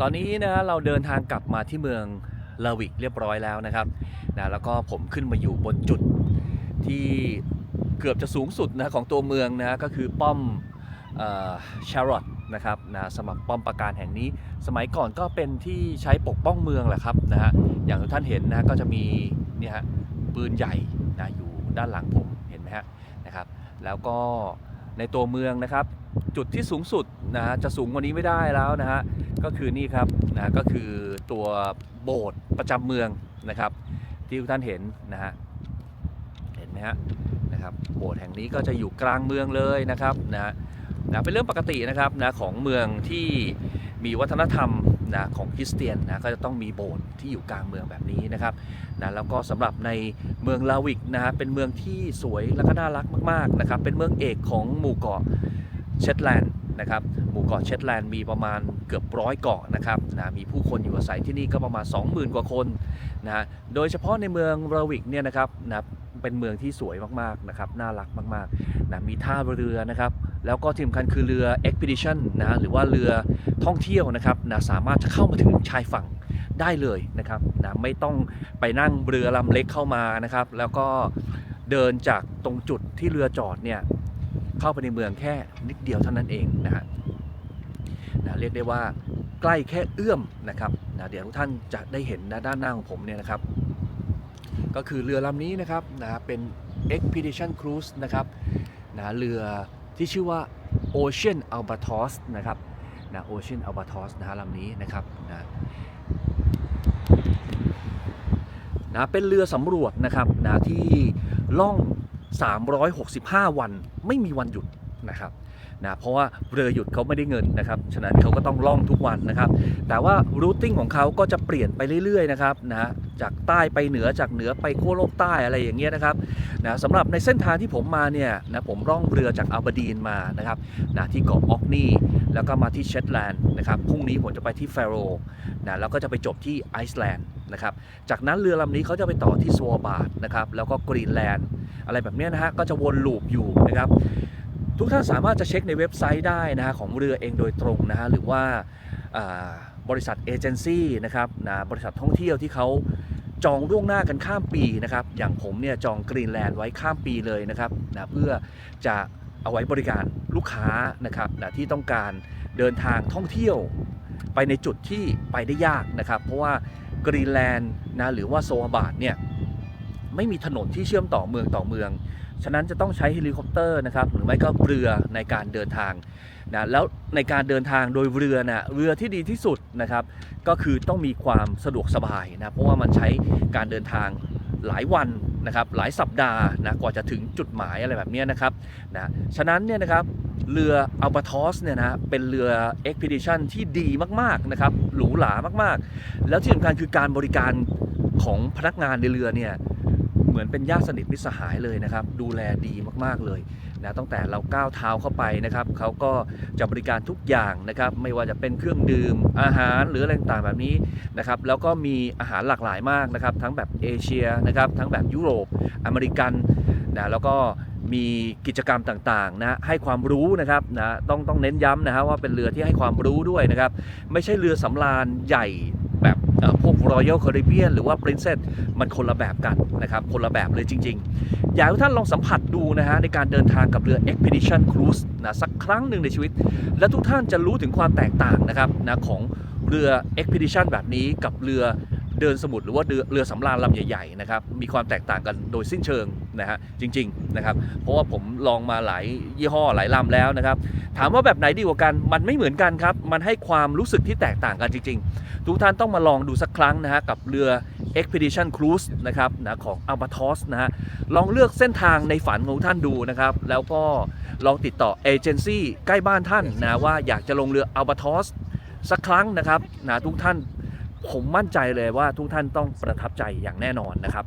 ตอนนี้นะเราเดินทางกลับมาที่เมืองลาวิกเรียบร้อยแล้วนะครับนะแล้วก็ผมขึ้นมาอยู่บนจุดที่เกือบจะสูงสุดนะของตัวเมืองนะก็คือป้อมชารอตนะครับนะสมัครป้อมปราการแห่งนี้ สมัยก่อนก็เป็นที่ใช้ปกป้องเมืองแหละครับนะฮะอย่างที่ท่านเห็นนะก็จะมีเนี่ยฮะปืนใหญ่นะอยู่ด้านหลังผมเห็นไหมฮะนะครับแล้วก็ในตัวเมืองนะครับ จุดที่สูงสุดนะฮะจะสูงกว่านี้ไม่ได้แล้วนะฮะ ก็คือนี่ครับนะก็คือตัวโบสถ์ประจำเมืองนะครับ ที่ทุกท่านเห็นนะฮะเห็นไหมฮะนะครับโบสถ์แห่งนี้ก็จะอยู่กลางเมืองเลยนะครับนะฮะนะเป็นเรื่องปกตินะครับนะของเมืองที่มีวัฒนธรรมนะของคริสเตียนนะก็จะต้องมีโบสถ์ที่อยู่กลางเมืองแบบนี้นะครับนะแล้วก็สำหรับในเมืองลาวิกนะฮะเป็นเมืองที่สวยและก็น่ารักมากๆนะครับเป็นเมืองเอกของหมู่เกาะเชตแลนด์ นะครับหมู่เกาะเชตแลนด์มีประมาณเกือบร้อยเกาะนะครับนะมีผู้คนอยู่อาศัยที่นี่ก็ประมาณ 20,000 กว่าคนนะโดยเฉพาะในเมืองเรวิกเนี่ยนะครับนะเป็นเมืองที่สวยมากๆนะครับน่ารักมากๆนะมีท่าเรือนะครับแล้วก็ที่สำคัญคือเรือ expedition นะหรือว่าเรือท่องเที่ยวนะครับนะสามารถจะเข้ามาถึงชายฝั่งได้เลยนะครับนะไม่ต้องไปนั่งเรือลำเล็กเข้ามานะครับ แล้วก็เดินจากตรงจุดที่เรือจอดเนี่ย เข้าไปในเมืองแค่นิดเดียวเท่านั้นเองนะฮะนะเรียกได้ว่าใกล้แค่เอื้อมนะครับนะเดี๋ยวทุกท่านจะได้เห็นนะด้านหน้าของผมเนี่ยนะครับ ก็คือเรือลำนี้นะครับนะเป็น expedition cruise นะครับนะเรือที่ชื่อว่า Ocean Albatross นะครับนะ Ocean Albatross นะฮะลำนี้นะครับนะนะเป็นเรือสำรวจนะครับนะที่ล่อง 365 วันไม่มีวันหยุดนะครับนะเพราะว่าเรือหยุดเขาไม่ได้เงินนะครับ ฉะนั้นเขาก็ต้องล่องทุกวันนะครับ แต่ว่ารูทติ้งของเขาก็จะเปลี่ยนไปเรื่อยๆนะครับนะจากใต้ไปเหนือจากเหนือไปขั้วโลกใต้อะไรอย่างเงี้ยนะครับนะสำหรับในเส้นทางที่ผมมาเนี่ยนะผมล่องเรือจากอัลบดีนมานะครับนะที่เกาะออกนีแล้วก็มาที่เชตแลนด์นะครับพรุ่งนี้ผมจะไปที่แฟโรนะแล้วก็จะไปจบที่ไอซ์แลนด์ นะครับ จากนั้นเรือลำนี้เขาจะไปต่อที่สวอบาร์ดนะครับ แล้วก็กรีนแลนด์ อะไรแบบนี้นะฮะ ก็จะวนลูปอยู่นะครับ ทุกท่านสามารถจะเช็คในเว็บไซต์ได้นะฮะของเรือเองโดยตรงนะฮะ หรือว่าอ่าบริษัทเอเจนซี่นะครับนะบริษัทท่องเที่ยวที่เขาจองล่วงหน้ากันข้ามปีนะครับ อย่างผมเนี่ยจองกรีนแลนด์ไว้ข้ามปีเลยนะครับนะเพื่อจะเอาไว้บริการลูกค้านะครับนะที่ต้องการเดินทางท่องเที่ยวไปในจุดที่ไปได้ยากนะครับ เพราะว่า กรีนแลนด์นะหรือว่าโซอาบาดเนี่ยไม่มีถนนที่เชื่อมต่อเมืองต่อเมือง ฉะนั้นจะต้องใช้เฮลิคอปเตอร์นะครับหรือไม่ก็เรือในการเดินทางนะแล้วในการเดินทางโดยเรือนะเรือที่ดีที่สุดนะครับ ก็คือต้องมีความสะดวกสบายนะเพราะว่ามันใช้การเดินทางหลายวันนะครับหลายสัปดาห์นะกว่าจะถึงจุดหมายอะไรแบบนี้นะครับนะฉะนั้นเนี่ยนะครับ เรืออัลบาทอสเนี่ยนะเป็นเรือ Expedition ที่ดีมากๆนะครับหรูหรามากๆ แล้วที่สำคัญคือการบริการของพนักงานในเรือเนี่ยเหมือนเป็นญาติสนิทมิตรสหายเลยนะครับ ดูแลดีมากๆเลยนะตั้งแต่เราก้าวเท้าเข้าไปนะครับเขาก็จะบริการทุกอย่างนะครับ ไม่ว่าจะเป็นเครื่องดื่มอาหารหรืออะไรต่างๆแบบนี้นะครับแล้วก็มีอาหารหลากหลายมากนะครับ ทั้งแบบเอเชียนะครับทั้งแบบยุโรปอเมริกันนะแล้วก็ มีกิจกรรมต่างๆนะให้ความรู้นะครับนะต้องต้องเน้นย้ำนะฮะว่าเป็นเรือที่ให้ความรู้ด้วยนะครับ ไม่ใช่เรือสำราญใหญ่แบบพวก Royal Caribbean หรือว่า Princess มันคนละแบบกันนะครับ คนละแบบเลยจริง ๆ อยากให้ทุกท่านลองสัมผัสดูนะฮะในการเดินทางกับเรือ Expedition Cruise นะสักครั้งหนึ่งในชีวิต และทุกท่านจะรู้ถึงความแตกต่างนะครับนะของเรือ Expedition แบบนี้กับเรือเดินสมุทรหรือว่าเรือเรือสำราญลำใหญ่ๆนะครับมีความแตกต่างกันโดยสิ้นเชิง นะฮะจริงๆนะครับเพราะว่าผมลองมาหลายยี่ห้อหลายลำแล้วนะครับถามว่าแบบไหนดีกว่ากันมันไม่เหมือนกันครับ มันให้ความรู้สึกที่แตกต่างกันจริง ๆ ทุกท่านต้องมาลองดูสักครั้งนะฮะกับเรือ Expedition Cruise นะครับนะของ a l b a t o s นะฮะลองเลือกเส้นทางในฝันของท่านดูนะครับ แล้วก็ลองติดต่อเอเจนซี่ใกล้บ้านท่านนะว่าอยากจะลงเรือ a l b a t o s สักครั้งนะครับนะทุกท่านผมมั่นใจเลยว่าทุกท่านต้องประทับใจอย่างแน่นอนนะครับ